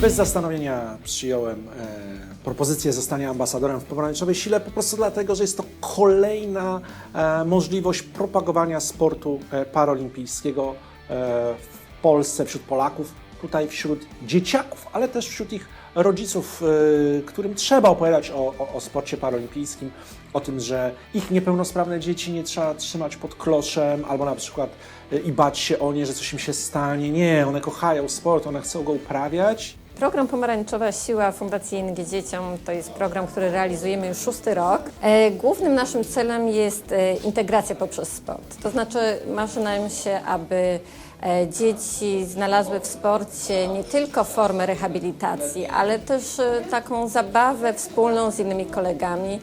Bez zastanowienia przyjąłem e, propozycję zostania ambasadorem w pomarańczowej sile po prostu dlatego, że jest to kolejna e, możliwość propagowania sportu e, paraolimpijskiego e, w Polsce wśród Polaków, tutaj wśród dzieciaków, ale też wśród ich rodziców, e, którym trzeba opowiadać o, o, o sporcie paraolimpijskim, o tym, że ich niepełnosprawne dzieci nie trzeba trzymać pod kloszem albo na przykład e, i bać się o nie, że coś im się stanie. Nie, one kochają sport, one chcą go uprawiać. Program Pomarańczowa Siła Fundacji ING Dzieciom to jest program, który realizujemy już szósty rok. E, Głównym naszym celem jest e, integracja poprzez sport. To znaczy marzy nam się, aby e, dzieci znalazły w sporcie nie tylko formę rehabilitacji, ale też taką zabawę wspólną z innymi kolegami.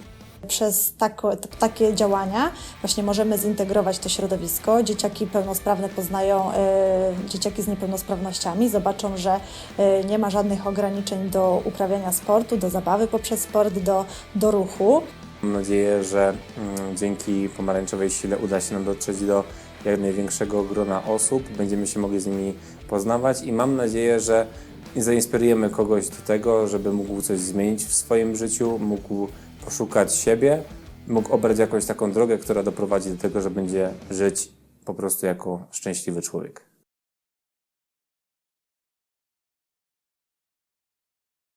Przez tako, takie działania właśnie możemy zintegrować to środowisko. Dzieciaki pełnosprawne poznają e, dzieciaki z niepełnosprawnościami, zobaczą, że e, nie ma żadnych ograniczeń do uprawiania sportu, do zabawy poprzez sport, do, do ruchu. Mam nadzieję, że mm, dzięki pomarańczowej sile uda się nam dotrzeć do jak największego grona osób, będziemy się mogli z nimi poznawać i mam nadzieję, że zainspirujemy kogoś do tego, żeby mógł coś zmienić w swoim życiu, mógł poszukać siebie, mógł obrać jakąś taką drogę, która doprowadzi do tego, że będzie żyć po prostu jako szczęśliwy człowiek.